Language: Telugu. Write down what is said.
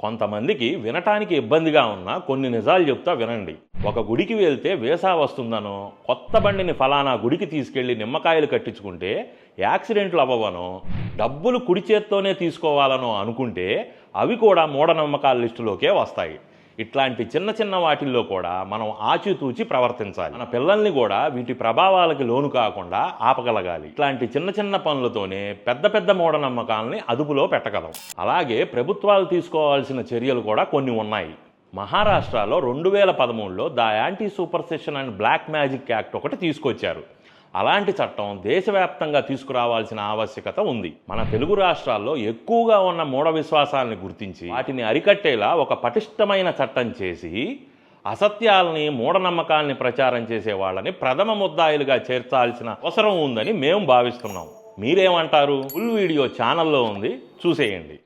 కొంతమందికి వినటానికి ఇబ్బందిగా ఉన్న కొన్ని నిజాలు చెప్తా వినండి. ఒక గుడికి వెళ్తే వేసా వస్తుందనో కొత్త బండిని ఫలానా గుడికి తీసుకెళ్ళి నిమ్మకాయలు కట్టించుకుంటే యాక్సిడెంట్లు అవ్వవనో డబ్బులు కుడి చేత్తోనే తీసుకోవాలనో అనుకుంటే అవి కూడా మూఢనమ్మకాల లిస్టులోకే వస్తాయి. ఇట్లాంటి చిన్న చిన్న వాటిల్లో కూడా మనం ఆచితూచి ప్రవర్తించాలి. మన పిల్లల్ని కూడా వీటి ప్రభావాలకి లోను కాకుండా ఆపగలగాలి. ఇట్లాంటి చిన్న చిన్న పనులతోనే పెద్ద పెద్ద మూఢనమ్మకాలని అదుపులో పెట్టగలం. అలాగే ప్రభుత్వాలు తీసుకోవాల్సిన చర్యలు కూడా కొన్ని ఉన్నాయి. మహారాష్ట్రలో రెండు వేల పదమూడులో the anti superstition and black magic act ఒకటి తీసుకొచ్చారు. అలాంటి చట్టం దేశవ్యాప్తంగా తీసుకురావాల్సిన ఆవశ్యకత ఉంది. మన తెలుగు రాష్ట్రాల్లో ఎక్కువగా ఉన్న మూఢ విశ్వాసాలని గుర్తించి వాటిని అరికట్టేలా ఒక పటిష్టమైన చట్టం చేసి అసత్యాలని మూఢనమ్మకాల్ని ప్రచారం చేసే వాళ్ళని ప్రథమ ముద్దాయిలుగా చేర్చాల్సిన అవసరం ఉందని మేము భావిస్తున్నాం. మీరేమంటారు? ఫుల్ వీడియో ఛానల్లో ఉంది. చూసేయండి.